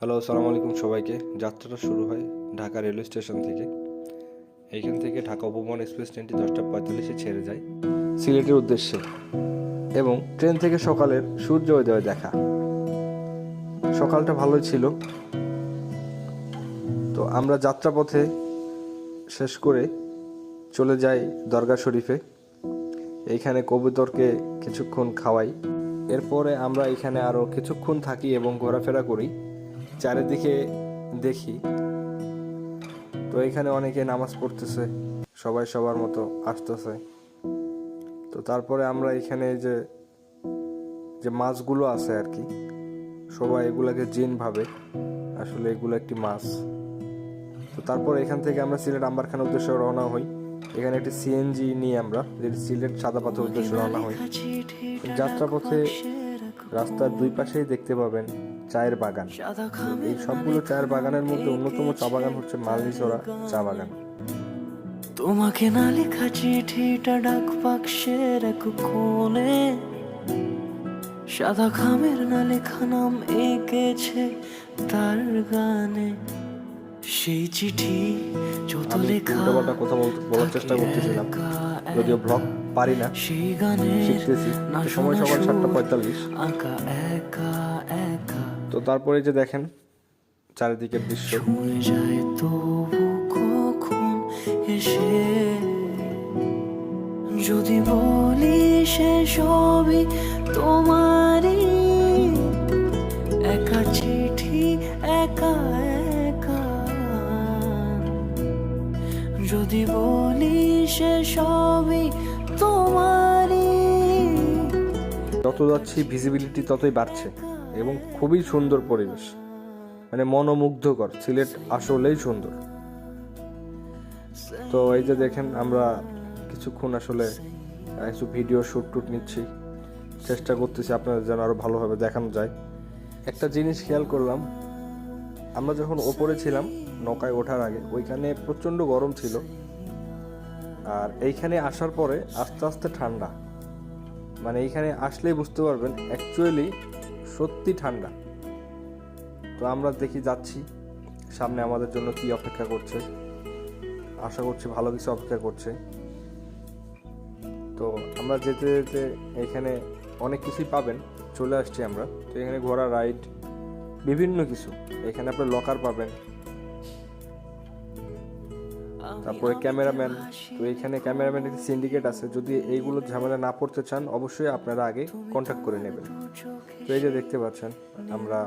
Hello আসসালামু আলাইকুম সবাইকে। যাত্রাটা শুরু হয় ঢাকা রেলওয়ে স্টেশন থেকে। এইখান থেকে ঢাকা উপবন এক্সপ্রেস ট্রেনটি দশটা পঁয়তাল্লিশে ছেড়ে যায় সিলেটের উদ্দেশ্যে এবং ট্রেন থেকে সকালের সূর্য উদয় দেখা। সকালটা ভালোই ছিল। তো আমরা যাত্রাপথে শেষ করে চলে যাই দরগা শরীফে। এইখানে কবুতরকে কিছুক্ষণ খাওয়াই। এরপরে আমরা এখানে আরও কিছুক্ষণ থাকি এবং ঘোরাফেরা করি। চারিদিকে দেখি। তো এখানে অনেকে নামাজ পড়তেছে সবাই সবার মতো আসতেছে। তো তারপরে আমরা এখানে যে যে মাছগুলো আছে আর কি সবাই এগুলাকে জিন ভাবে। আসলে এগুলো একটি মাছ। তো তারপর এখান থেকে আমরা সিলেট আম্বারখানা উদ্দেশ্যে রওনা হই। এখানে একটি সিএনজি নিয়ে আমরা যেটি সিলেট সাদা পাথর উদ্দেশ্যে রওনা হই। যাত্রাপথে রাস্তার দুই পাশেই দেখতে পাবেন চায়ের বাগান। এই সবগুলো চায়ের বাগানের মধ্যে অন্যতম চা বাগান হচ্ছে মালনিচড়া চা বাগান। তোমাকে না লেখা চিঠিটা ডাক বাক্সের এক কোণে। সাদা খামের না লেখা নাম এঁকেছে তার গানে। সেই চিঠি যত লেখা কথা বলার চেষ্টা করতেছিলাম। যদিও ব্লগ পারি না সেই গানে শিখতেছি। সময় সকাল সাতটা পঁয়তাল্লিশ। আঁকা একা একা। তো তারপরে যে দেখেন চারিদিকের দৃশ্য। যদি বলি সে সবই তোমারই একা চিঠি একা একা। যদি বলি সে সবই তোমারই। যত যাচ্ছি ভিজিবিলিটি ততই বাড়ছে। এবং খুবই সুন্দর পরিবেশ। মানে মনোমুগ্ধকর, সিলেট আসলেই সুন্দর। তো এই যে দেখেন, আমরা কিছুক্ষণ আসলে কিছু ভিডিও শ্যুট টুট নিচ্ছি। চেষ্টা করতেছি আপনাদের যেন আরও ভালোভাবে দেখানো যায়। একটা জিনিস খেয়াল করলাম, আমরা যখন ওপরে ছিলাম নৌকায় ওঠার আগে, ওইখানে প্রচণ্ড গরম ছিল। আর এইখানে আসার পরে আস্তে আস্তে ঠান্ডা। মানে এইখানে আসলেই বুঝতে পারবেন অ্যাকচুয়ালি সত্যি ঠান্ডা। তো আমরা দেখি যাচ্ছি, সামনে আমাদের জন্য কি অপেক্ষা করছে। আশা করছি ভালো কিছু অপেক্ষা করছে। তো আমরা যেতে যেতে এখানে অনেক কিছুই পাবেন, চলে আসছি আমরা। তো এখানে ঘোড়া রাইড বিভিন্ন কিছু। এখানে আপনার লকার পাবেন তারপরে ক্যামেরাম্যান, তো এখানে ক্যামেরাম্যানের একটি সিন্ডিকেট আছে, যদি এইগুলো ঝামেলা না পড়তে চান, অবশ্যই আপনারা আগে কন্ট্যাক্ট করে নেবেন। তো এই যে দেখতে পাচ্ছেন, আমরা